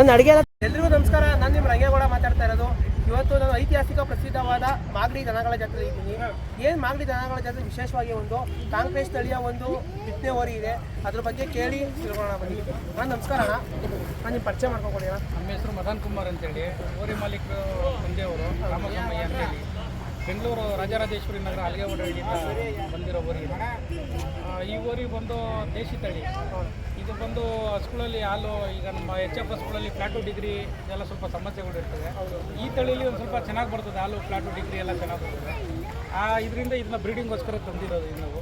ಒಂದು ಅಡುಗೆ ಎಲ್ರಿಗೂ ನಮಸ್ಕಾರ. ನಾನು ನಿಮ್ಮ ರಂಗೇಗೌಡ ಮಾತಾಡ್ತಾ ಇರೋದು. ಇವತ್ತು ನಾನು ಐತಿಹಾಸಿಕ ಪ್ರಸಿದ್ಧವಾದ ಮಾಗಡಿ ದನಗಳ ಜಾತ್ರೆ ಇದ್ದೀನಿ. ಏನು ಮಾಗಡಿ ದನಗಳ ಜಾತ್ರೆ ವಿಶೇಷವಾಗಿ ಒಂದು? ಕಾಂಗ್ರೆಸ್ ತಳಿಯ ಒಂದು ಬಿತ್ತನೆ ಓರಿ ಇದೆ. ಅದ್ರ ಬಗ್ಗೆ ಕೇಳಿ ತಿಳ್ಕೊಳ್ಳೋಣ ಬನ್ನಿ. ನಾನು ನಮಸ್ಕಾರ ನಾನು ನಿಮ್ಮ ಪರಿಚಯ ಮಾಡ್ಕೊಂಡ್ಕೊಡಿ ನಮ್ಮ ಹೆಸರು ಮದನ್ ಕುಮಾರ್ ಅಂತೇಳಿ. ಓರಿ ಮಾಲೀಕರು ತಂದೆಯವರು ರಾಮಕಮ್ಮಯ್ಯ ಅಂತೇಳಿ. ಬೆಂಗಳೂರು ರಾಜರಾಜೇಶ್ವರಿ ನಗರ ಅಲ್ಲಿಗೆ ಬಂದಿರೋ ಊರಿಗೆ ಈ ಊರಿಗೆ ಬಂದು ದೇಶಿ ತಳಿ. ಇದು ಬಂದು ಸ್ಕೂಲಲ್ಲಿ ಹಾಲು, ಈಗ ನಮ್ಮ ಎಚ್ ಎಫ್ ಸ್ಕೂಲಲ್ಲಿ ಫ್ಲಾಟು ಡಿಗ್ರಿ ಇದೆಲ್ಲ ಸ್ವಲ್ಪ ಸಮಸ್ಯೆಗಳು ಇರ್ತದೆ. ಈ ತಳಿಲಿ ಒಂದು ಸ್ವಲ್ಪ ಚೆನ್ನಾಗಿ ಬರ್ತದೆ ಹಾಲು ಫ್ಲಾಟು ಡಿಗ್ರಿ ಎಲ್ಲ ಚೆನ್ನಾಗಿ ಬರ್ತದೆ. ಆ, ಇದರಿಂದ ಇದನ್ನ ಬ್ರೀಡಿಂಗ್ಗೋಸ್ಕರ ತಂದಿರೋದು ನಾವು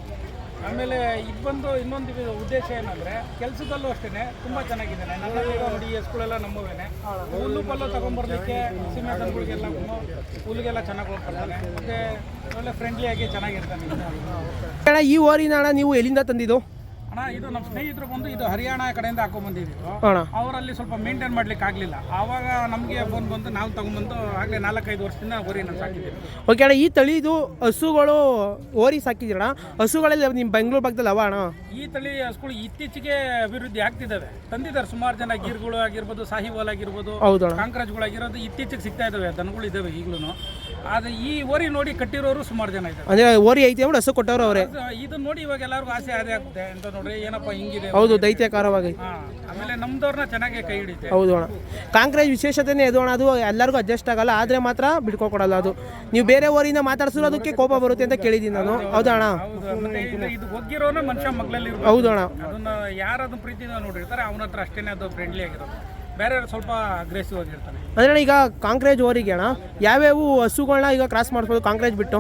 ಆಮೇಲೆ ಇದು ಬಂದು ಇನ್ನೊಂದು ಉದ್ದೇಶ ಏನಂದ್ರೆ, ಕೆಲಸದಲ್ಲೂ ಅಷ್ಟೇ ತುಂಬಾ ಚೆನ್ನಾಗಿದ್ದಾನೆ ನನ್ನ ನೋಡಿ ಈ ಸ್ಕೂಲೆಲ್ಲ ನಮ್ಮವೇನೆ. ಹುಲ್ಲು ಪಲ್ಲು ತಗೊಂಡ್ಬರ್ಲಿಕ್ಕೆ ಸೀಮೆ ದನಗಳಿಗೆಲ್ಲ ಹುಲ್ಲಿಗೆಲ್ಲ ಚೆನ್ನಾಗಿ ಹೋಗ್ತಾನೆ ಮತ್ತೆ ಒಳ್ಳೆ ಫ್ರೆಂಡ್ಲಿ ಆಗಿ ಚೆನ್ನಾಗಿರ್ತಾನೆ ಈ ಓರಿನ ನೀವು ಎಲ್ಲಿಂದ ತಂದಿದ್ದು? ಅಣ್ಣ ಇದು ನಮ್ಮ ಸ್ನೇಹಿತರು ಬಂದು ಇದು ಹರಿಯಾಣ ಕಡೆಯಿಂದ ಹಾಕೊಂಡ್ಬಂದಿದ್ದು ಅಣ್ಣ. ಅವರಲ್ಲಿ ಸ್ವಲ್ಪ ಮೇಂಟೈನ್ ಮಾಡ್ಲಿಕ್ಕೆ ಆಗಲಿಲ್ಲ. ಆವಾಗ ನಮಗೆ ಬಂದು ಬಂದು ನಾವು ತಗೊಂಡ್ಬಂದು ಆಗಲೇ ನಾಲ್ಕೈದು ವರ್ಷದಿಂದ ಓರಿ ನಾನು ಸಾಕಿದ್ದೀವಿ ಓಕೆ ಅಣ್ಣ ಈ ತಳಿದು ಹಸುಗಳು ಓರಿ ಸಾಕಿದ್ದೀರಣ್ಣ ಹಸುಗಳಲ್ಲಿ ನಿಮ್ಮ ಬೆಂಗಳೂರು ಭಾಗದಲ್ಲಿ ಅವ ಅಣ್ಣ? ಈ ತಳಿ ಹಸುಗಳು ಇತ್ತೀಚೆಗೆ ಅಭಿವೃದ್ಧಿ ಆಗ್ತಿದ್ದಾವೆ. ತಂದಿದ್ದಾರೆ ಸುಮಾರು ಜನ ಗಿರ್ಗಳು ಆಗಿರ್ಬೋದು ಸಾಹಿವಾಲ್ ಆಗಿರ್ಬೋದು ಹೌದು ಆಗಿರೋದು ಕಾಂಕ್ರಾಜ್ಗಳಾಗಿರೋದು ಇತ್ತೀಚೆಗೆ ಸಿಗ್ತಾ ಇದ್ದಾವೆ ದನಗಳು ಇದ್ದಾವೆ ಈಗಲೂ ಆದ್ರೆ ಈ ಓರಿ ನೋಡಿ ಕಟ್ಟಿರೋರು ಸುಮಾರು ಜನ ಇದ್ದಾರೆ. ಅಂದ್ರೆ ಓರಿ ಐತೆ ಅಂದ್ಬಿಟ್ಟು ಹಸು ಕೊಟ್ಟವ್ರು ಅವರೇ. ಇದು ನೋಡಿ ಇವಾಗ ಎಲ್ಲರಿಗೂ ಆಸೆ ಅದೇ ಆಗುತ್ತೆ ಅಂತ ನೋಡ್ರಿ ಏನಪ್ಪ ಹಿಂಗಿದೆ. ಹೌದು ದೈತ್ಯಕಾರವಾಗಿ. ಹಾ ಆಮೇಲೆ ನಮ್ದವ್ರನ್ನ ಚೆನ್ನಾಗಿ ಕೈ ಹಿಡಿತೆ ಹೌದು ಅಣ್ಣ. ಕಾಂಗ್ರೆಸ್ ವಿಶೇಷತೆನೇ ಇದು ಅಣ್ಣ. ಅದು ಎಲ್ಲರಿಗೂ ಅಡ್ಜಸ್ಟ್ ಆಗಲ್ಲ ಆದರೆ ಮಾತ್ರ ಬಿಡ್ಕೊಕೊಡಲ್ಲ ಅದು. ನೀವು ಬೇರೆ ಊರಿಂದ ಮಾತಾಡ್ಸಿದ್ರು ಅದಕ್ಕೆ ಕೋಪ ಬರುತ್ತೆ ಅಂತ ಕೇಳಿದ್ದೀನಿ ನಾನು. ಹೌದಾ ಅಣ್ಣ? ಹೌದು. ಮತ್ತೆ ಇದು ಇದು ಒಗ್ಗಿರೋನ ಮನುಷ್ಯ ಮಗ್ಳಲ್ಲಿ ಇರ್ಬೇಕು. ಹೌದು ಅಣ್ಣ. ಅದನ್ನ ಯಾರದನ್ನ ಪ್ರೀತಿಯಿಂದ ನೋಡಿರ್ತಾರೆ ಅವನ ಹತ್ರ ಅಷ್ಟೇನೆ ಅದು ಫ್ರೆಂಡ್ಲಿ ಆಗಿರೋದು. ಬೇರೆ ಸ್ವಲ್ಪ ಅಗ್ರೆಸಿವ್ ಆಗಿರ್ತಾನೆ ಅಂದ್ರೆ ಈಗ ಕಾಂಕ್ರೇಜ್ ಓರಿಗೆ ಅಣ್ಣ ಯಾವ್ಯಾವ ಹಸುಗಳನ್ನ ಈಗ ಕ್ರಾಸ್ ಮಾಡಿಸ್ಬೋದು ಕಾಂಕ್ರೇಜ್ ಬಿಟ್ಟು?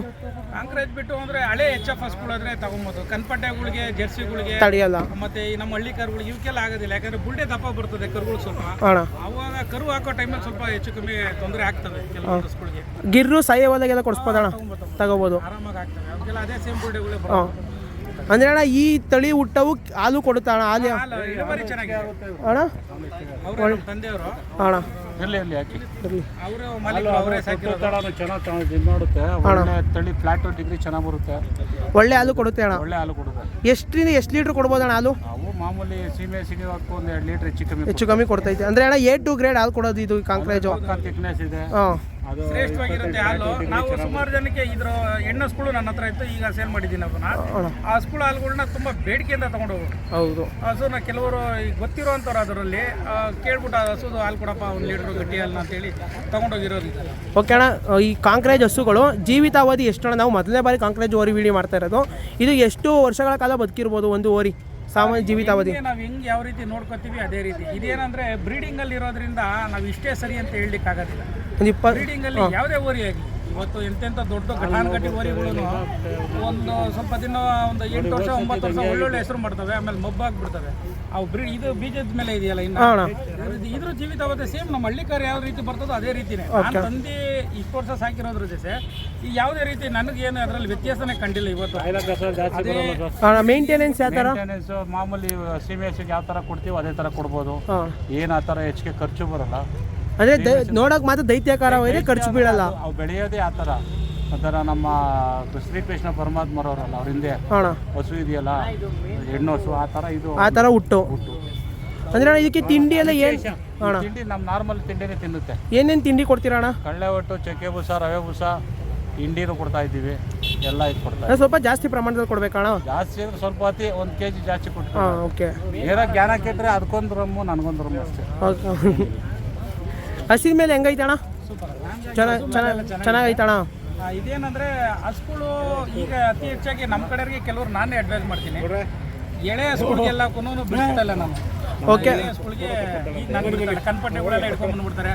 ಕಾಂಕ್ರೇಜ್ ಬಿಟ್ಟು ಅಂದ್ರೆ ಹಳೆ ಎಚ್ ಎಫ್ ಹಸ್ಗಳಾದ್ರೆ ತಗೊಬೋದು. ಕನ್ಪಟ್ಟೆಗಳಿಗೆ ಜೆರ್ಸಿಗಳಿಗೆ ತಡೆಯಲ್ಲ. ಮತ್ತೆ ಈ ನಮ್ಮ ಹಳ್ಳಿ ಕರುಗಳಿಗೆ ಇವಕ್ಕೆಲ್ಲ ಆಗೋದಿಲ್ಲ. ಯಾಕಂದ್ರೆ ಬುಲ್ಡೆ ದಪ್ಪ ಬರ್ತದೆ ಕರುಗಳು ಸ್ವಲ್ಪ. ಅಣ್ಣ. ಅವಾಗ ಕರು ಹಾಕೋ ಟೈಮಲ್ಲಿ ಸ್ವಲ್ಪ ಹೆಚ್ಚು ಕಮ್ಮಿ ತೊಂದರೆ ಆಗ್ತದೆ ಕೆಲವು ಹಸುಗಳಿಗೆ. ಗಿರ್ರು ಸಾಯೋವಲ್ಲಾಗೆಲ್ಲ ಕೊಡಿಸ್ಬೋದಣ್ಣ? ತಗೋಬೋದು ಆರಾಮಾಗಿ ಆಗ್ತವೆ. ಅವಕ್ಕೆಲ್ಲ ಅದೇ ಸೇಮ್ ಬುಲ್ಡೆಗಳೇ ಹಾಂ. ಅಂದ್ರೆ ಅಣ್ಣ ಈ ತಳಿ ಹುಟ್ಟವು ಹಾಲು ಕೊಡುತ್ತಾ ಅಣ್ಣ ಹಾಲು ಅಣ್ಣ? ಅಣ್ಣ. ಇರಲಿ ಇರಲಿ ಹಾಕಿ ಚೆನ್ನಾಗಿ ಮಾಡುತ್ತೆ. ಒಳ್ಳೆ ತಳಿ ಫ್ಲಾಟ್ ಡಿಗ್ರಿ ಚೆನ್ನಾಗಿ ಬರುತ್ತೆ. ಒಳ್ಳೆ ಹಾಲು ಕೊಡುತ್ತೆ ಅಣ್ಣ. ಒಳ್ಳೆ ಹಾಲು ಕೊಡುತ್ತೆ. ಎಷ್ಟರಿಂದ ಎಷ್ಟು ಲೀಟ್ರ್ ಕೊಡ್ಬೋದು ಅಣ್ಣ ಹಾಲು? ನಾವು ಮಾಮೂಲಿ ಸೀಮೆ ಸಿಗೋದಕ್ಕೂ ಒಂದು ಎರಡು ಲೀಟ್ರ್ ಹೆಚ್ಚು ಕಮ್ಮಿ ಹೆಚ್ಚು ಕಮ್ಮಿ ಕೊಡ್ತೈತೆ. ಅಂದ್ರೆ ಅಣ್ಣ ಎ ಟು ಗ್ರೇಡ್ ಹಾಲು ಕೊಡೋದು ಇದು ಕಾಂಕ್ರೇಜು ಥಿಕ್ನೆಸ್ ಇದೆ. ಹಾಂ. ಶ್ರೇಷ್ಠವಾಗಿರುತ್ತೆ ಹಾಲು. ನಾವು ಸುಮಾರು ಜನಕ್ಕೆ ಇದ್ರ ಎಣ್ಣೆ ಸ್ಕೂಲು ನನ್ನ ಹತ್ರ ಇತ್ತು ಈಗ ಸೇಲ್ ಮಾಡಿದ್ದೀನಿ ಅದನ್ನ. ಆ ಸ್ಕೂಲ್ ಹಾಲುಗಳನ್ನ ತುಂಬಾ ಬೇಡಿಕೆಯಿಂದ ತಗೊಂಡು ಹೋಗೋದು ಹೌದು ಹಸುನ ಕೆಲವರು ಈಗ ಗೊತ್ತಿರೋಂಥವ್ರು ಅದರಲ್ಲಿ ಕೇಳ್ಬಿಟ್ಟು ಆ ಹಸುದು ಹಾಲು ಕೊಡಪ್ಪ ಒಂದು ಲೀಟ್ರ್ ಗಟ್ಟಿ ಹಾಲು ಅಂತೇಳಿ ತಗೊಂಡೋಗಿರೋದು ಓಕೆ ಅಣ್ಣ ಈ ಕಾಂಕ್ರೇಜ್ ಹಸುಗಳು ಜೀವಿತಾವಧಿ ಎಷ್ಟು ನಾವು ಮೊದಲನೇ ಬಾರಿ ಕಾಂಕ್ರೇಜ್ ಓರಿ ವಿಡಿಯೋ ಮಾಡ್ತಾ ಇರೋದು. ಇದು ಎಷ್ಟು ವರ್ಷಗಳ ಕಾಲ ಬದುಕಿರ್ಬೋದು ಒಂದು ಓರಿ? ಸಾಮಾನ್ಯ ಜೀವಿತಾವಧಿ. ನಾವು ಹೆಂಗೆ ಯಾವ ರೀತಿ ನೋಡ್ಕೋತೀವಿ ಅದೇ ರೀತಿ. ಇದೇನಂದ್ರೆ ಬ್ರೀಡಿಂಗ್ ಅಲ್ಲಿ ಇರೋದ್ರಿಂದ ನಾವು ಇಷ್ಟೇ ಸರಿ ಅಂತ ಹೇಳಲಿಕ್ಕೆ ಆಗೋದಿಲ್ಲ ಒಂದು ಇಪ್ಪತ್ತು ಬ್ರೀಡಿಂಗ್ ಅಲ್ಲಿ ಯಾವುದೇ ಓರಿ ಆಗಲಿ. ಇವತ್ತು ಎಂತೆಂಥ ದೊಡ್ಡ ಘಟಾನುಘಟಿ ಹೋರಿಗಳು ಒಂದು ಸ್ವಲ್ಪ ದಿನ ಒಂದು ಎಂಟು ವರ್ಷ ಒಂಬತ್ತು ವರ್ಷ ಒಳ್ಳೊಳ್ಳೆ ಹೆಸರು ಮಾಡ್ತವೆ ಆಮೇಲೆ ಮಬ್ಬಾಗ್ಬಿಡ್ತವೆ. ಅವು ಬ್ರೀಡ್ ಇದು ಬೀಜದ ಮೇಲೆ ಇದೆಯಲ್ಲ ಇನ್ನು? ಇದ್ರ- ಇದ್ರ ಜೀವಿತಾವಧಿ ಸೇಮ್ ನಮ್ಮ ಹಳ್ಳಿಕಾರ್ ಯಾವ ರೀತಿ ಬರ್ತದೋ ಅದೇ ರೀತಿನೇ. ನಾನು ತಂದೆ ಇಷ್ಟು ವರ್ಷ ಸಾಕಿರೋದ್ರ ಜೊತೆ ಈ ಯಾವುದೇ ರೀತಿ ನನಗೇನು ಅದರಲ್ಲಿ ವ್ಯತ್ಯಾಸನೇ ಕಂಡಿಲ್ಲ ಇವತ್ತು. ಮೇಂಟೆನೆನ್ಸ್ ಯಾವ ಥರ ಮಾಮೂಲಿ ಸಿಮೆಸ್ ಯಾವ ಥರ ಕೊಡ್ತೀವಿ ಅದೇ ಥರ ಕೊಡ್ಬೋದು. ಏನು ಆ ಥರ ಹೆಚ್ಚಿಗೆ ಖರ್ಚು ಬರಲ್ಲ. ಅಂದರೆ ನೋಡಕ್ ಮಾತ್ರ ಹೋಯ್ರೆ ಖರ್ಚು ಬೀಳಲ್ಲ. ಅವು ಬೆಳೆಯೋದೇ ಆ ಥರ. ಒಂಥರ ನಮ್ಮ ಶ್ರೀಕೃಷ್ಣ ಪರಮಾತ್ಮರವರಲ್ಲ ಅವ್ರ ಹಿಂದೆ ಅಣ್ಣ ಹಸು ಇದೆಯಲ್ಲ ಹೆಣ್ಣು ಹಸು ಆ ಥರ ಇದು ಆ ಥರ ಹುಟ್ಟು. ಅಂದ್ರೆ ಅಣ್ಣ ಇದಕ್ಕೆ ತಿಂಡಿ ಎಲ್ಲ ಏನು ಅಣ್ಣ. ತಿಂಡಿ ನಮ್ಮ ನಾರ್ಮಲ್ ತಿಂಡಿನೇ ತಿನ್ನುತ್ತೆ. ಏನೇನು ತಿಂಡಿ ಕೊಡ್ತೀರಾ ಅಣ್ಣ? ಕಳ್ಳೆ ಒಟ್ಟು ಚಕ್ಕೆ ಬೂಸ ರವೆ ಬೂಸ ತಿಂಡಿನೂ ಕೊಡ್ತಾ ಇದ್ದೀವಿ. ಎಲ್ಲ ಇದು ಕೊಡ್ತಾರೆ ಅಂದ್ರೆ ಸ್ವಲ್ಪ ಜಾಸ್ತಿ ಪ್ರಮಾಣದಲ್ಲಿ ಕೊಡ್ಬೇಕಣ್ಣ ಜಾಸ್ತಿ ಅಂದ್ರೆ ಸ್ವಲ್ಪ ಹೊತ್ತಿ ಒಂದು ಕೆ ಜಿ ಜಾಸ್ತಿ ಕೊಟ್ಟು ಹಾಂ ಓಕೆ. ಏನೋ ಜ್ಞಾನ ಕೆಟ್ಟರೆ ಅದಕ್ಕೊಂದು ರಮ್ಮು ನನಗೊಂದು ರಮ್ಮು ಅಷ್ಟೇ. ಓಕೆ. ಹಸಿದ ಮೇಲೆ ಹೆಂಗೈತೆ ಅಣ್ಣ ಚೆನ್ನಾಗಿ ಚೆನ್ನಾಗಿ ಚೆನ್ನಾಗೈತೆ ಅಣ್ಣ ಇದೇನಂದ್ರೆ ಹಸುಗಳು ಈಗ ಅತಿ ಹೆಚ್ಚಾಗಿ ನಮ್ಮ ಕಡೆಯವರಿಗೆ ಕೆಲವರು ನಾನೇ ಅಡ್ವೈಸ್ ಮಾಡ್ತೀನಿ. ಎಳೆ ಹಸುಗಳಿಗೆಲ್ಲ ಬಿಡಿಸ್ತಾ ಬಿಡ್ತಲ್ಲ ನಾನು. ಓಕೆ. ಕನ್ಪಟ್ಟೆಗಳೆಲ್ಲ ಹಿಡ್ಕೊಂಡ್ ಬಂದ್ಬಿಡ್ತಾರೆ.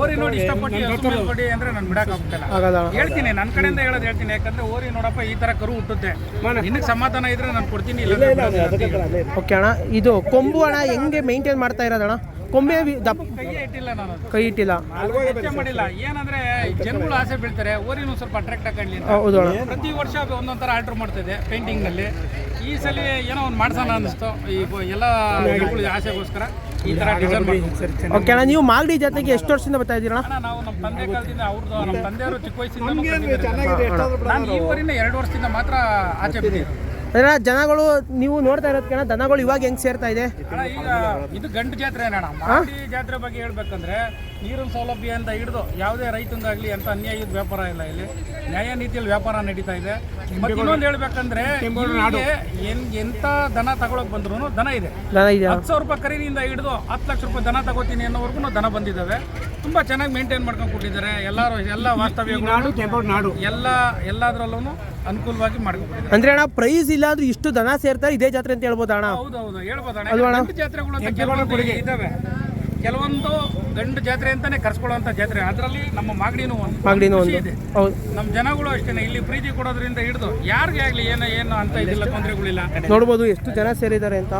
ಓರಿ ನೋಡಿ ಇಷ್ಟಪಟ್ಟು ಕೊಡಿ ಅಂದ್ರೆ ನಾನು ಬಿಡಕ್ ಆಗ್ತಿಲ್ಲ ಹೇಳ್ತೀನಿ ನನ್ನ ಕಡೆಯಿಂದ ಹೇಳೋದು ಹೇಳ್ತೀನಿ ಯಾಕಂದ್ರೆ ಓರಿ ನೋಡಪ್ಪ ಈ ತರ ಕರು ಹುಟ್ಟುತ್ತೆ. ನಿನಗೆ ಸಮಾಧಾನ ಇದ್ರೆ ನಾನು ಕೊಡ್ತೀನಿ ಇಲ್ಲ ಓಕೆ ಅಣ್ಣ ಇದು ಕೊಂಬು ಅಣ್ಣ ಹೆಂಗೆ ಮೇಂಟೈನ್ ಮಾಡ್ತಾ ಇರೋದಣ್ಣ ಕೊಂಬೆ ದಪ್ಪ ಕೈಯೇ ಇಟ್ಟಿಲ್ಲ ನಾನು. ಕೈ ಇಟ್ಟಿಲ್ಲ. ವೆಚ್ಚ ಮಾಡಿಲ್ಲ. ಏನಂದ್ರೆ ಜನಗಳು ಆಸೆ ಬೀಳ್ತಾರೆ ಓರಿನೂ ಸ್ವಲ್ಪ ಅಟ್ರಾಕ್ಟ್ ಆಗಿ ಅಂತ. ಹೌದು ಪ್ರತಿ ವರ್ಷ ಒಂದೊಂದು ಥರ ಆಲ್ಟ್ರ್ ಮಾಡ್ತಿದೆ ಪೇಂಟಿಂಗ್ನಲ್ಲಿ. ಈ ಸಲ ಏನೋ ಒಂದು ಮಾಡ್ಸೋಣ ಅನ್ನಿಸ್ತು. ಈ ಬ- ಎಲ್ಲ ಜನಗಳ ಆಸೆಗೋಸ್ಕರ ಈ ತರ ಡಿಸೈನ್ ಮಾಡಿ ಓಕೆ ಅಣ್ಣ ನೀವು ಮಾಗಡಿ ಜಾತ್ರೆಗೆ ಎಷ್ಟು ವರ್ಷದಿಂದ ಬರ್ತಾ ಇದ್ದೀರಣ್ಣ ಅಣ್ಣ, ನಾವು ನಮ್ಮ ತಂದೆ ಕಾಲದಿಂದ ಅವ್ರದ್ದು ನಮ್ಮ ತಂದೆಯವರು ಚಿಕ್ಕ ವಯಸ್ಸಿಂದ ನಾನು ಈ ಊರಿನ ಎರಡು ವರ್ಷದಿಂದ ಮಾತ್ರ ಆಚೆ ಬಿಟ್ಟಿದ್ರು ಅಂದ್ರೆ ಜನಗಳು ನೀವು ನೋಡ್ತಾ ಇರೋದಕ್ಕೆ ದನಗಳು ಇವಾಗ ಹೆಂಗ್ ಸೇರ್ತಾ ಇದೆ? ಈಗ ಇದು ಗಂಟು ಜಾತ್ರೆ ಜಾತ್ರೆ ಬಗ್ಗೆ ಹೇಳ್ಬೇಕಂದ್ರೆ ನೀರಿನ ಸೌಲಭ್ಯ ಅಂತ ಹಿಡಿದು ಯಾವುದೇ ರೈತಂದಾಗ್ಲಿ ಅಂತ ಅನ್ಯಾಯದ ವ್ಯಾಪಾರ ಇಲ್ಲ ಇಲ್ಲಿ. ನ್ಯಾಯ ನೀತಿಯಲ್ಲಿ ವ್ಯಾಪಾರ ನಡೀತಾ ಇದೆ. ಮತ್ತೆ ಇನ್ನೊಂದು ಹೇಳ್ಬೇಕಂದ್ರೆ ಏನ್ ಎಂತ ದನ ತಗೊಳಕ್ ಬಂದ್ರು ದನ ಇದೆ. ಹತ್ತು ಸಾವಿರ ರೂಪಾಯಿ ಖರೀದಿಯಿಂದ ಹಿಡಿದು ಹತ್ತು ಲಕ್ಷ ರೂಪಾಯಿ ದನ ತಗೋತೀನಿ ಅನ್ನೋವರೆಗೂ ದನ ಬಂದಿದ್ದಾವೆ ತುಂಬಾ ಚೆನ್ನಾಗಿ ಮೇಂಟೈನ್ ಮಾಡ್ಕೊಂಡು ಕೊಟ್ಟಿದ್ದಾರೆ ಎಲ್ಲರೂ ಎಲ್ಲ ವಾಸ್ತವ್ಯಗಳು ಎಲ್ಲ ಎಲ್ಲದರಲ್ಲೂ ಅನುಕೂಲವಾಗಿ ಮಾಡ್ಕೊಂಡಿದ್ದಾರೆ ಅಂದ್ರೆ ಅಣ್ಣ ಪ್ರೈಸ್ ಇಲ್ಲ ಅಂದ್ರೆ ಇಷ್ಟು ದನ ಸೇರ್ತಾರೆ ಇದೇ ಜಾತ್ರೆ ಅಂತ ಹೇಳ್ಬೋದು ಅಣ್ಣ? ಹೌದು ಹೌದು ಗಂಡು ಜಾತ್ರೆಗಳು ಅಂತ ಕೆಲವೊಂದು ಇದಾವೆ. ಕೆಲವೊಂದು ಗಂಡು ಜಾತ್ರೆ ಅಂತಾನೆ ಕರ್ಸ್ಕೊಳ್ಳುವಂತ ಜಾತ್ರೆ. ಅದರಲ್ಲಿ ನಮ್ಮ ಮಾಗಡಿನೂ ಒಂದು ಮಾಗಡಿನೂ ಖುಷಿ ಒಂದು. ಇದೆ. ಹೌದು. ನಮ್ಮ ಜನಗಳು ಅಷ್ಟೇನೆ ಇಲ್ಲಿ ಪ್ರೀತಿ ಕೊಡೋದ್ರಿಂದ ಹಿಡಿದು ಯಾರಿಗೆ ಆಗಲಿ ಏನು ಏನು ಅಂತ ಇದಿಲ್ಲ ತೊಂದರೆಗಳಿಲ್ಲ. ನೋಡ್ಬೋದು ಎಷ್ಟು ಜನ ಸೇರಿದ್ದಾರೆ ಅಂತ.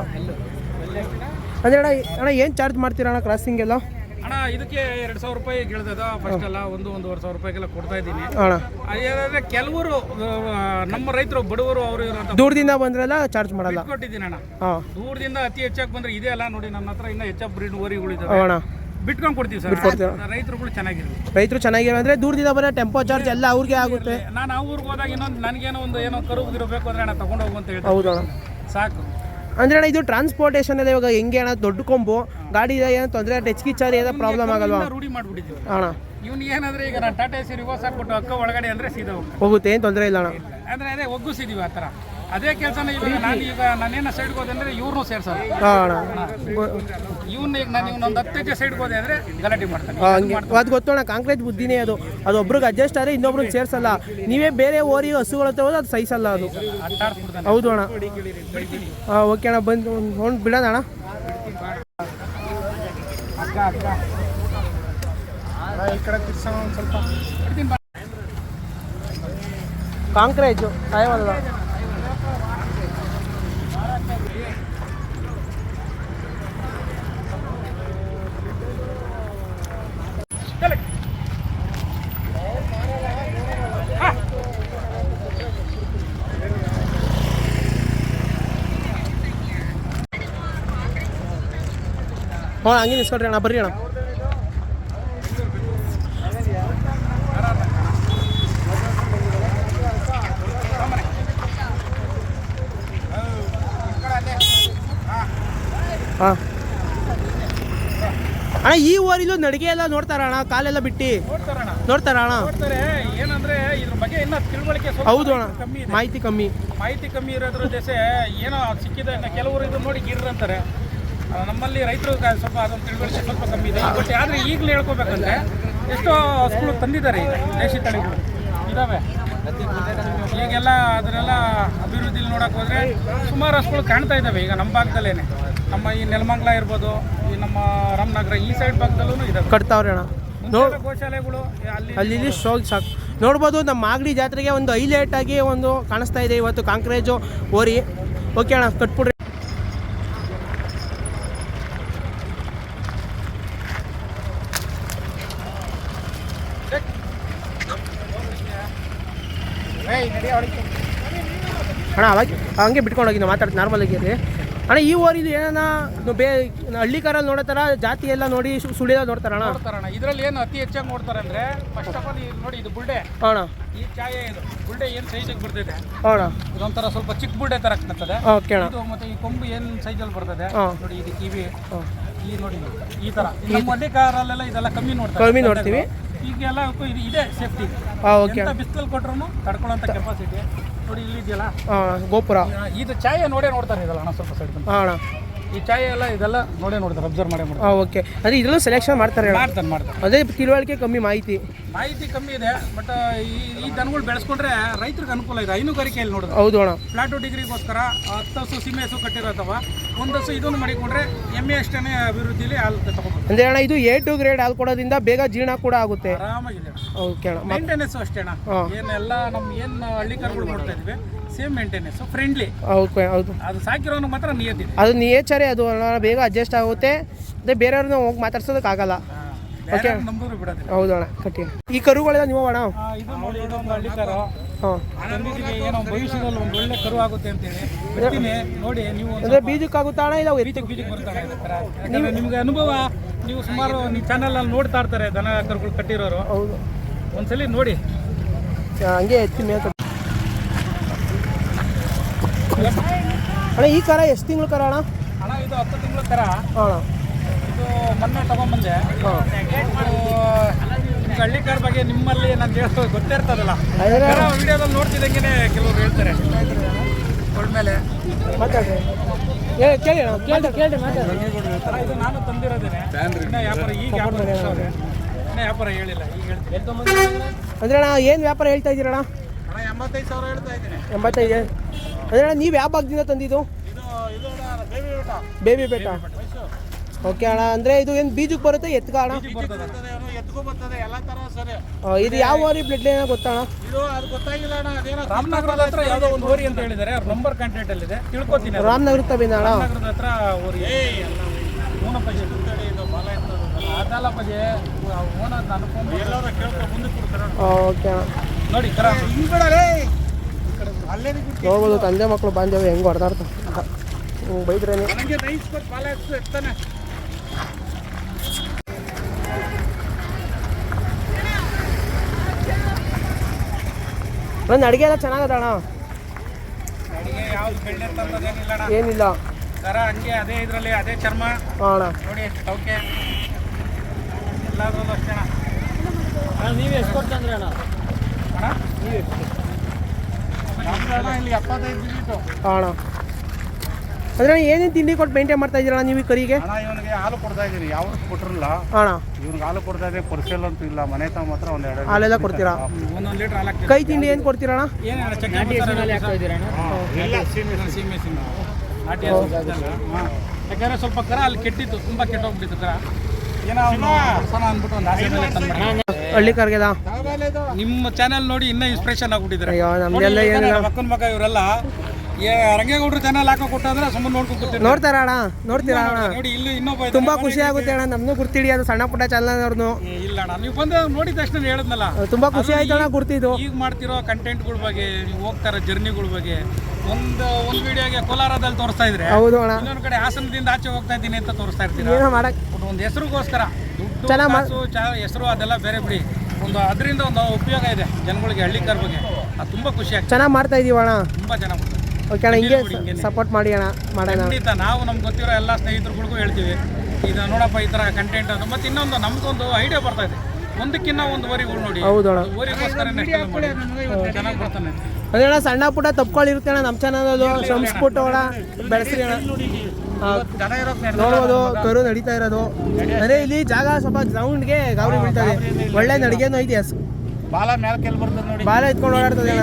ಅಂದ್ರೆ ಅಣ್ಣ ಅಣ್ಣ ಏನು ಚಾರ್ಜ್ ಮಾಡ್ತೀರಾ ಅಣ್ಣ ಕ್ರಾಸಿಂಗ್ ಎಲ್ಲ? ಅಣ್ಣ ಇದಕ್ಕೆ ಎರಡು ಸಾವಿರ ರೂಪಾಯಿ ಕೇಳ್ತದ ಫಸ್ಟ್ ಎಲ್ಲ ಒಂದು ಒಂದೂವರೆ ಸಾವಿರ ರೂಪಾಯಿಗೆಲ್ಲ ಕೊಡ್ತಾ ಇದ್ದೀನಿ. ಅಣ್ಣ. ಅದೇನಾದ್ರೆ ಕೆಲವರು ನಮ್ಮ ರೈತರು ಬಡವರು ಅವರು ದೂರದಿಂದ ಬಂದ್ರೆಲ್ಲ ಚಾರ್ಜ್ ಮಾಡಲ್ಲ. ಕೊಟ್ಟಿದ್ದೀನಿ ಅಣ್ಣ. ದೂರದಿಂದ ಅತಿ ಹೆಚ್ಚಾಗಿ ಬಂದ್ರೆ ಇದೆ ಅಲ್ಲ ನೋಡಿ ನನ್ನ ಹತ್ರ ಇನ್ನ ಹೆಚ್ಚಾಗಿ ಬ್ರೀಡ್ ಓರಿಗಳಿದ್ದಾವೆ ಅಣ್ಣ ಬಿಟ್ಕೊಂಡು ಕೊಡ್ತೀವಿ ಸರ್. ರೈತರುಗಳು ಚೆನ್ನಾಗಿರ್ಲಿ. ರೈತರು ಚೆನ್ನಾಗಿರೋ ಅಂದ್ರೆ ದೂರದಿಂದ ಬರೋ ಟೆಂಪೋ ಚಾರ್ಜ್ ಎಲ್ಲ ಅವ್ರಿಗೆ ಆಗುತ್ತೆ. ನಾನು ಆ ಊರಿಗೆ ಹೋದಾಗ ಇನ್ನೊಂದು ನನಗೇನೋ ಒಂದು ಏನೋ ಕರುಗಿರಬೇಕು ಬೇಕು ಅಂದ್ರೆ ಅಣ್ಣ ತಗೊಂಡು ಹೋಗು ಅಂತ ಹೇಳ್ತಾರೆ ಹೌದು ಸಾಕು. ಅಂದ್ರೆ ಅಣ್ಣ ಇದು ಟ್ರಾನ್ಸ್ಪೋರ್ಟೇಷನ್ ಎಲ್ಲ ಇವಾಗ ಹೆಂಗೆ ಅಣ್ಣ ದೊಡ್ಡ ಕೊಂಬು ಗಾಡಿ ಏನೋ ತೊಂದರೆ ಟಚ್ ಕಿಚ್ಚಾರಿ ಏನೋ ಪ್ರಾಬ್ಲಮ್ ಆಗಲ್ವಾ? ರೂಢಿ ಮಾಡ್ಬಿಟ್ಟಿದ್ದೀವಿ. ಅಣ್ಣ. ಇವ್ನು ಏನಂದ್ರೆ ಈಗ ನಾನು ಟಾಟಾ ಸಿ ರಿವರ್ಸ್ ಹಾಕ್ಬಿಟ್ಟು ಅಕ್ಕ ಒಳಗಡೆ ಅಂದ್ರೆ ಸೀದಾ ಹೋಗುತ್ತೆ ಏನು ತೊಂದರೆ ಇಲ್ಲ ಅಣ್ಣ. ಅಂದ್ರೆ ಅದೇ ಒಗ್ಗಿಸಿದೀವಿ ಆ ಥರ? ಅದೇ ಕೆಲಸನ ಇವಾಗ ನಾನು ಈಗ ನಾನೇನ ಸೈಡ್ಗೆ ಹೋದೆ ಅಂದ್ರೆ ಇವ್ರನ್ನೂ ಸೇರ್ಸೋದು ಹಾಂ ಅಣ್ಣ. ಇವ್ನ ಈಗ ನಾನು ಇವ್ನೊಂದು ಹತ್ತು ಹೆಜ್ಜೆ ಸೈಡ್ಗೆ ಹೋದೆ ಅಂದ್ರೆ ಗಲಾಟೆ ಮಾಡ್ತಾನೆ. ಹಂಗೆ. ಅದು ಗೊತ್ತೋಣ ಕಾಂಕ್ರೀಟ್ ಬುದ್ಧಿನೇ ಅದು. ಅದು ಒಬ್ರಿಗೆ ಅಡ್ಜಸ್ಟ್ ಆದರೆ ಇನ್ನೊಬ್ರಿಗೆ ಸೇರ್ಸಲ್ಲ. ನೀವೇ ಬೇರೆ ಓರಿ ಹಸುಗಳ ಹತ್ರ ಹೋದ್ರೆ ಅದು ಸಹಿಸಲ್ಲ ಅದು. ಅಟ್ಟಾಡ್ಸ್ಬಿಡ್ತಾನೆ ಹೌದು ಅಣ್ಣ. ಹಾಂ ಓಕೆ ಅಣ್ಣ ಬಂದು ನೋಡಿ ಬಿಡೋಣ ಅಣ್ಣ. ಅಕ್ಕ ಅಕ್ಕ ಈ ಕಡೆ ತಿರ್ಸೋಣ ಒಂದು ಸ್ವಲ್ಪ ಕಾಂಕ್ರೇಜು ಸಾಯವಲ್ಲ. ಹ್ಞೂ ಹಂಗೆ ನಿಸ್ಕೊಳ್ರಿ ಅಣ್ಣ ಬರ್ರಿ ಅಣ್ಣ. ಹಾಂ. ಅಣ್ಣ ಈ ಊರಿದು ನಡಿಗೆ ಎಲ್ಲ ನೋಡ್ತಾರ ಅಣ್ಣ ಕಾಲೆಲ್ಲ ಬಿಟ್ಟು. ನೋಡ್ತಾರ ಅಣ್ಣ? ನೋಡ್ತಾರೆ. ಏನಂದ್ರೆ ಇದ್ರ ಬಗ್ಗೆ ಇನ್ನ ತಿಳುವಳಿಕೆ ಹೌದು ಅಣ್ಣ ಕಮ್ಮಿ ಮಾಹಿತಿ ಕಮ್ಮಿ. ಮಾಹಿತಿ ಕಮ್ಮಿ ಇರೋದ್ರ ಜೊತೆ ಏನೋ ಸಿಕ್ಕಿದೆ ಕೆಲವರು ಇದು ನೋಡಿ ಗಿರ್ ಅಂತಾರೆ ನಮ್ಮಲ್ಲಿ ರೈತರು ಸ್ವಲ್ಪ ಅದೊಂದು ತಿಳುವಳಿಕೆ ಸ್ವಲ್ಪ ಕಮ್ಮಿ ಇದೆ. ಬಟ್ ಆದರೆ ಈಗಲೇ ಹೇಳ್ಕೋಬೇಕಂದ್ರೆ ಎಷ್ಟೋ ಹಸುಗಳು ತಂದಿದ್ದಾರೆ ಈಗ ದೇಶಿ ತಳಿಗಳು. ಇದಾವೆ. ಈಗೆಲ್ಲ ಅದನ್ನೆಲ್ಲ ಅಭಿವೃದ್ಧಿಲಿ ನೋಡೋಕೆ ಹೋದರೆ ಸುಮಾರು ಹಸುಗಳು ಕಾಣ್ತಾ ಇದ್ದಾವೆ ಈಗ ನಮ್ಮ ಭಾಗದಲ್ಲೇನೆ. ನಮ್ಮ ಈ ನೆಲಮಂಗಲ ಇರ್ಬೋದು ಈ ನಮ್ಮ ರಾಮನಗರ ಈ ಸೈಡ್ ಭಾಗದಲ್ಲೂ ಇದ್ದಾವೆ ಕಟ್ತಾವ್ರೆ ಅಣ್ಣ. ಗೋಶಾಲೆಗಳು ಅಲ್ಲಿ ಶೋಕ್ ಸಾಕು. ನೋಡ್ಬೋದು ನಮ್ಮ ಮಾಗಡಿ ಜಾತ್ರೆಗೆ ಒಂದು ಹೈಲೈಟ್ ಆಗಿ ಒಂದು ಕಾಣಿಸ್ತಾ ಇದೆ ಇವತ್ತು ಕಾಂಕ್ರೇಜು ಓರಿ. ಓಕೆ ಅಣ್ಣ ಕಟ್ಬಿಡ್ರಿ. ಅಣ್ಣ ಅವಾಗ ಹಂಗೆ ಬಿಟ್ಕೊಂಡು ಹೋಗಿ ನಾವು ಮಾತಾಡ್ತೀನಿ ನಾರ್ಮಲ್ ಆಗಿ ಅಲ್ಲಿ ಅಣ್ಣ ಈ ಓರ್ ಏನಾನ ಏನೋ ಬೇ ಹಳ್ಳಿ ಕಾರಲ್ಲಿ ನೋಡೋ ಥರ ಜಾತಿ ಎಲ್ಲ ನೋಡಿ ಸುಳಿದ ನೋಡ್ತಾರ ಅಣ್ಣ? ನೋಡ್ತಾರಣ್ಣ. ಇದರಲ್ಲಿ ಏನು ಅತಿ ಹೆಚ್ಚಾಗಿ ನೋಡ್ತಾರೆ ಅಂದ್ರೆ ಫಸ್ಟ್ ಆಫ್ ಆಲ್ ನೋಡಿ ಇದು ಬುಲ್ಡೆ. ಅಣ್ಣ. ಈ ಛಾಯೆ ಇದು. ಬುಲ್ಡೆ ಏನು ಸೈಜಿಗೆ ಬರ್ತೈತೆ? ಅಣ್ಣ. ಇದೊಂಥರ ಸ್ವಲ್ಪ ಚಿಕ್ಕ ಬುಲ್ಡೆ ಥರ ಕಾಣ್ತದೆ ಓಕೆ ಅಣ್ಣ. ಮತ್ತೆ ಈ ಕೊಂಬು ಏನು ಸೈಜಲ್ಲಿ ಬರ್ತದೆ. ನೋಡಿ ಇದು ಕಿವಿ. ಈ ನೋಡಿ ಈ ತರ. ನಮ್ಮ ಮಡ್ಡಿ ಕಾರಲ್ಲೆಲ್ಲ ಇದೆಲ್ಲ ಕಮ್ಮಿ ನೋಡ್ತಾರೆ. ಕಮ್ಮಿ ನೋಡ್ತೀವಿ. ಈಗೆಲ್ಲ ಇದು ಇದೆ ಸೇಫ್ಟಿ ಹಾಂ ಓಕೆ ಎಂತ ಬಿಸಿಲಲ್ಲಿ ಕೊಟ್ರು ತಡ್ಕೊಳ್ಳೋಂಥ ಕೆಪಾಸಿಟಿ ನೋಡಿ ಇಲ್ಲಿ ಇದೆಯಲ್ಲ? ಹಾಂ ಗೋಪುರ. ಇದು ಛಾಯೆ ನೋಡೇ ನೋಡ್ತಾರೆ ಇದಲ್ಲ ಅಣ್ಣ ಸ್ವಲ್ಪ ಸೈಡ್ ಹಾಂ ಅಣ್ಣ. ಈ ಛಾಯೆ ಎಲ್ಲ ಇದೆಲ್ಲ ನೋಡೇ ನೋಡ್ತಾರೆ ಅಬ್ಸರ್ವ್ ಮಾಡೇ ಮಾಡ್ತಾರೆ ಹಾಂ ಓಕೆ ಅದೇ ಇದೆಲ್ಲ ಸೆಲೆಕ್ಷನ್ ಮಾಡ್ತಾರೆ ಮಾಡ್ತಾರೆ ಮಾಡ್ತಾರೆ. ಅದೇ ತಿಳುವಳಿಕೆ ಕಮ್ಮಿ ಮಾಹಿತಿ. ಮಾಹಿತಿ ಕಮ್ಮಿ ಇದೆ ಬಟ್ ಈ ಈ ದನಗಳು ಬೆಳೆಸ್ಕೊಂಡ್ರೆ ರೈತರಿಗೆ ಅನುಕೂಲ ಇದೆ. ಹೈನುಗಾರಿಕೆಯಲ್ಲಿ ನೋಡಿದ್ರೆ. ಹೌದು ಅಣ್ಣ. ಪ್ಲಾಟು ಡಿಗ್ರಿಗೋಸ್ಕರ ಹತ್ತು ಹಸು ಸೀಮೆ ಹಸು ಕಟ್ಟಿರೋತವ ಒಂದು ಹಸು ಇದನ್ನು ಮಾಡಿಕೊಂಡ್ರೆ ಎಮ್ಮೆ ಅಷ್ಟೇ ಅಭಿವೃದ್ಧಿಲಿ ಹಾಲು ತಗೋಬೋದು. ಅಂದರೆ ಅಣ್ಣ ಇದು ಎ ಟು ಗ್ರೇಡ್ ಹಾಲು ಕೊಡೋದ್ರಿಂದ ಬೇಗ ಜೀರ್ಣ ಕೂಡ ಆಗುತ್ತೆ. ಆರಾಮಾಗಿದೆ ಓಕೆ ಅಣ್ಣ. ಅಷ್ಟೇ ಅಣ್ಣ. ಏನೆಲ್ಲ ನಮ್ಮ ಏನು ಹಳ್ಳಿ ಕರುಗಳು ಮಾಡ್ತಾ ಇದ್ವಿ ಸೇಮ್ ಮೇಂಟೆನೆನ್ಸ್ ಫ್ರೆಂಡ್ಲಿ ಓಕೆ ಹೌದು ಅದು ಸಾಕಿರೋನು ಮಾತ್ರ ನಿಯತ್ತಿದೆ. ಅದು ನೇಚರೇ ಅದು ಅಣ್ಣ ಬೇಗ ಅಡ್ಜಸ್ಟ್ ಆಗುತ್ತೆ. ಅದೇ ಬೇರೆಯವ್ರನ್ನ ಹೋಗಿ ಮಾತಾಡ್ಸೋದಕ್ಕಾಗಲ್ಲ ಓಕೆ ನಂಬರು ಬಿಡೋದಿಲ್ಲ. ಹೌದು ಅಣ್ಣ ಕಟ್ಟಿ. ಈ ಕರುಗಳೆಲ್ಲ ನೀವು ಅಣ್ಣ? ಆ, ಇದು ನೋಡಿ ಇದೊಂದು ಹಳ್ಳಿ ಕರು. ಹಾಂ. ತಂದಿದ್ದೀವಿ ಏನೋ ಭವಿಷ್ಯದಲ್ಲಿ ಒಂದು ಒಳ್ಳೆ ಕರು ಆಗುತ್ತೆ ಅಂತೇಳಿ. ಬಿಡ್ತೀನಿ ನೋಡಿ ನೀವು ಒಂದು ಅಂದರೆ ಬೀಜಕ್ಕಾಗುತ್ತಾ ಅಣ್ಣ ಇಲ್ಲ ಎತ್ತಿಗೆ ಬೀಜಕ್ಕೆ ಬರ್ತಾರೆ ಇದೇ ಥರ. ಯಾಕಂದ್ರೆ ನಿಮ್ಗೆ ಅನುಭವ ನೀವು ಸುಮಾರು ನಿಮ್ಮ ಚಾನಲಲ್ಲಿ ನೋಡ್ತಾ ಇರ್ತಾರೆ ದನ ಕರುಗಳು ಕಟ್ಟಿರೋರು. ಹೌದು. ಒಂದ್ಸಲಿ ನೋಡಿ. ಹಂಗೆ ಎತ್ತಿ ಮೇಲೆ ಅಣ್ಣ ಈ ಕರ ಎಷ್ಟು ತಿಂಗಳು ಕರ ಅಣ್ಣ? ಅಣ್ಣ ಇದು ಹತ್ತು ತಿಂಗಳ ಕರ. ಹಾಂ. ಇದು ಮೊನ್ನೆ ತಗೊಂಬಂದೆ. ಹಳ್ಳಿ ಕಾರ್ ಬಗ್ಗೆ ನಿಮ್ಮಲ್ಲಿ ನಾನು ಹೇಳೋದು ಗೊತ್ತೇ ಇರ್ತದಲ್ಲ. ಅದ್ರ ವಿಡಿಯೋದಲ್ಲಿ ನೋಡ್ತಿದ್ದಂಗೆ ಕೆಲವರು ಹೇಳ್ತಾರೆ. ಮೇಲೆ ಮಾತಾಡ್ರಿ. ಏ ಕೇಳಿ ಅಣ್ಣ ಮಾತಾಡಿ ಇದು ನಾನು ತಂದಿರೋದೇನೆ. ಇನ್ನ ವ್ಯಾಪಾರ ಈಗ. ಇನ್ನ ವ್ಯಾಪಾರ ಹೇಳಿಲ್ಲ ಈಗ ಹೇಳ್ತೀನಿ. ಅಂದ್ರೆ ಅಣ್ಣ ಏನು ವ್ಯಾಪಾರ ಹೇಳ್ತಾ ಇದ್ದೀರಣ್ಣ ಅಣ್ಣ ಎಂಬತ್ತೈದು ಸಾವಿರ ಹೇಳ್ತಾ ಇದ್ದೀನಿ. ಎಂಬತ್ತೈದು. ಅಂದ್ರೆ ಅಣ್ಣ ನೀವು ಯಾವ ಭಾಗದಿಂದ ತಂದಿದ್ದು? ಇದು ಇದು ಅಣ್ಣ, ಬೇಬಿ ಬೆಟ್ಟ. ಓಕೆ ಅಣ್ಣ ಅಂದ್ರೆ ಇದು ಏನು ಬೀಜಕ್ಕೆ ಬರುತ್ತೆ ಎತ್ಕ ಅಣ್ಣ? ಬರ್ತದೆ ಎತ್ಕೊ ಬರ್ತದೆ ಎಲ್ಲ ತರ ಸರಿ. ಇದು ಯಾವ ಓರಿ ಬ್ಲಡ್ ಲೈನ್ ಗೊತ್ತಾ ಅಣ್ಣ? ಇದು ಅದು ಗೊತ್ತಾಗಿಲ್ಲ ಅಣ್ಣ ಅದೇನೋ ರಾಮನಗರದ ಹತ್ರ ಯಾವುದೋ ಒಂದು ಓರಿ ಅಂತ ಹೇಳಿದ್ದಾರೆ ನಂಬರ್ ಕಾಂಟ್ಯಾಕ್ಟ್ ಅಲ್ಲಿ ಇದೆ ತಿಳ್ಕೊತೀನಿ ಅದು. ರಾಮನಗರ ತಬಿಂದ ಅಣ್ಣ? ರಾಮನಗರದ ಹತ್ರ ಓರಿ ಓಕೆ ನೋಡಿ ನೋಡ್ಬೋದು ತಂದೆ ಮಕ್ಕಳು ಬಾಂಧವ್ಯ ಹೆಂಗೆ ಹೊಡೆದಾಡ್ತ ಹ್ಞೂ ಬೈದ್ರೇನೆ ಅಡಿಗೆ ಒಂದು ಅಡುಗೆ ಎಲ್ಲ ಚೆನ್ನಾಗದ ಅಣ್ಣ? ಅಡಿಗೆ ಯಾವ್ದು ಬೆಣ್ಣೆ ಏನಿಲ್ಲ ಸರ ಹಂಗೆ ಅದೇ ಇದರಲ್ಲಿ ಅದೇ ಚರ್ಮ. ಹಾಂ ಅಣ್ಣ. ನೋಡಿ ಓಕೆ ಎಲ್ಲಾದ್ರಲ್ಲೂ ಅಷ್ಟೇ ಅಣ್ಣ. ನೀವು ಎಷ್ಟು ಕೊಡ್ತಂದ್ರೆ ಅಣ್ಣ? ಅಣ್ಣ? ನೀವು ಅಣ್ಣ ಇಲ್ಲಿ ಎಪ್ಪತ್ತೈದು ಬಿದ್ದಿತ್ತು ಹಾಂ ಅಣ್ಣ ಅಂದರೆ ಏನೇನು ತಿಂಡಿ ಕೊಟ್ಟು ಮೇಂಟೈನ್ ಮಾಡ್ತಾ ಇದ್ದೀರಣ್ಣ ನೀವು ಈ ಕರಿಗೆ? ಇವನಿಗೆ ಹಾಲು ಕೊಡ್ತಾ ಇದ್ದೀನಿ. ಯಾವ ಕೊಟ್ಟಿರಲ್ಲ ಅಣ್ಣ ಇವ್ನಿಗೆ ಹಾಲು ಕೊಡ್ತಾ ಇದ್ದೀನಿ. ಪರ್ಸೆಲ್ ಅಂತೂ ಇಲ್ಲ. ಮನೆ ತ ಮಾತ್ರ ಒಂದು ಎರಡು ಹಾಲೆಲ್ಲ ಕೊಡ್ತೀರಾ? ಒಂದೊಂದು ಲೀಟ್ರ್ ಹಾಲು ಕೈ ತಿಂಡಿ ಏನು ಕೊಡ್ತೀರಣ್ಣ? ಎಲ್ಲ ಸೀಮೆ ಸೀಮೆ. ಸೀಮೆ ಯಾಕಂದ್ರೆ ಸ್ವಲ್ಪ ಕರ ಅಲ್ಲಿ ಕೆಟ್ಟಿತ್ತು ತುಂಬಾ ಕೆಟ್ಟೋಗ್ಬಿಟ್ಟಿತ್ತು ಕರ. ಏನೋ ಅಂದ್ಬಿಟ್ಟು ಹಳ್ಳಿ ಕರ್ಗೆದ ನಿಮ್ಮ ಚಾನೆಲ್ ನೋಡಿ ಇನ್ನ ಇನ್ಸ್ಪಿರೇಷನ್ ಆಗ್ಬಿಟ್ಟಿದ್ದಾರೆ. ಮಕ್ಕನ ಮಗ ಇವರೆಲ್ಲ. ರಂಗೇಗೌಡರು ಚಾನೆಲ್ ಹಾಕೋ ಕೊಟ್ಟಂದ್ರೆ ಸುಮ್ಮನೆ ನೋಡ್ಕೊಂಡು. ನೋಡ್ತಾರ ಅಣ್ಣ ನೋಡ್ತೀರಾ ಅಣ್ಣ? ನೋಡಿ ಇಲ್ಲಿ ಇನ್ನೊಬ್ಬ. ತುಂಬಾ ಖುಷಿ ಆಗುತ್ತೆ ಅಣ್ಣ ನಮ್ನು ಗುರ್ತಿಡಿ ಅದು ಸಣ್ಣ ಪುಟ್ಟ ಚಾನಲ್ ಅವ್ರನ್ನು ಇಲ್ಲ ಅಣ್ಣ ನೀವು ಬಂದು ನೋಡಿದ ತಕ್ಷಣ ಹೇಳಿದ್ನಲ್ಲ. ತುಂಬಾ ಖುಷಿ ಆಯ್ತು ಅಣ್ಣ ಗುರ್ತಿದ್ದು. ಈಗ ಮಾಡ್ತಿರೋ ಕಂಟೆಂಟ್ಗಳ ಬಗ್ಗೆ ನೀವು ಹೋಗ್ತಾರ ಜರ್ನಿಗಳ ಬಗ್ಗೆ. ಒಂದು ಒಂದು ವಿಡಿಯೋಗೆ ಕೋಲಾರದಲ್ಲಿ ತೋರಿಸ್ತಾ ಇದ್ರೆ ಹೌದು ಅಣ್ಣ. ಇನ್ನೊಂದು ಕಡೆ ಹಾಸನದಿಂದ ಆಚೆ ಹೋಗ್ತಾ ಇದ್ದೀನಿ ಅಂತ ತೋರಿಸ್ತಾ ಇರ್ತೀರಾ? ಒಂದ್ ಮಾಡಕ್ ಒಂದು ಹೆಸರಿಗೋಸ್ಕರ. ದುಡ್ಡು ಹೆಸರು ಅದೆಲ್ಲ ಬೇರೆ ಬಿಡಿ. ಒಂದು ಅದರಿಂದ ಒಂದು ಉಪಯೋಗ ಇದೆ ಜನಗಳಿಗೆ ಹಳ್ಳಿಕರ್ ಬಗ್ಗೆ. ಅದು ತುಂಬ ಖುಷಿ ಆಗ್ತದೆ. ಚೆನ್ನಾಗಿ ಮಾಡ್ತಾ ಇದೀವಿ ಅಣ್ಣ ತುಂಬ ಚೆನ್ನಾಗಿ. ಓಕೆ ಅಣ್ಣ ಹಿಂಗೆ ಸಪೋರ್ಟ್ ಮಾಡಿ ಅಣ್ಣ ಮಾಡೋಣ. ಖಂಡಿತ ನಾವು ನಮ್ಗೆ ಗೊತ್ತಿರೋ ಎಲ್ಲ ಸ್ನೇಹಿತರುಗಳಿಗೂ ಹೇಳ್ತೀವಿ. ಇದು ನೋಡಪ್ಪ ಈ ಥರ ಕಂಟೆಂಟ್ ಅದು. ಮತ್ತು ಇನ್ನೊಂದು ನಮ್ಗೊಂದು ಐಡಿಯಾ ಬರ್ತಾ ಇದೆ. ಒಂದಕ್ಕಿನ್ನ ಒಂದು ವರಿಗಳು ನೋಡಿ. ಹೌದು ಅಣ್ಣ ಊರಿಗೋಸ್ಕರ ಚೆನ್ನಾಗಿ ಬರ್ತಾನೆ ಅದೇ ಅಣ್ಣ ಸಣ್ಣ ಪುಟ್ಟ ತಪ್ಕೊಳ್ಳಿರುತ್ತೆ ಅಣ್ಣ ನಮ್ಮ ಚಾನಲಲ್ಲಿ ಶ್ರಮಿಸ್ಬಿಟ್ಟು ಅಣ್ಣ ಬೆಳೆಸ್ರಿ ಅಣ್ಣ. ನೋಡ್ಬೋದು ಕರು ನಡೀತಾ ಇರೋದು. ಅದೇ ಇಲ್ಲಿ ಜಾಗ ಸ್ವಲ್ಪ ಗ್ರೌಂಡ್ಗೆ ಗಾಬರಿ ಬೀಳ್ತಾ ಇದೆ. ಒಳ್ಳೆ ನಡಿಗೆನೂ ಐತಿ. ಬಾಲ ಮೇಲೆ ಬಾಲ ಎತ್ಕೊಂಡು ಓಡಾಡ್ತದೆ.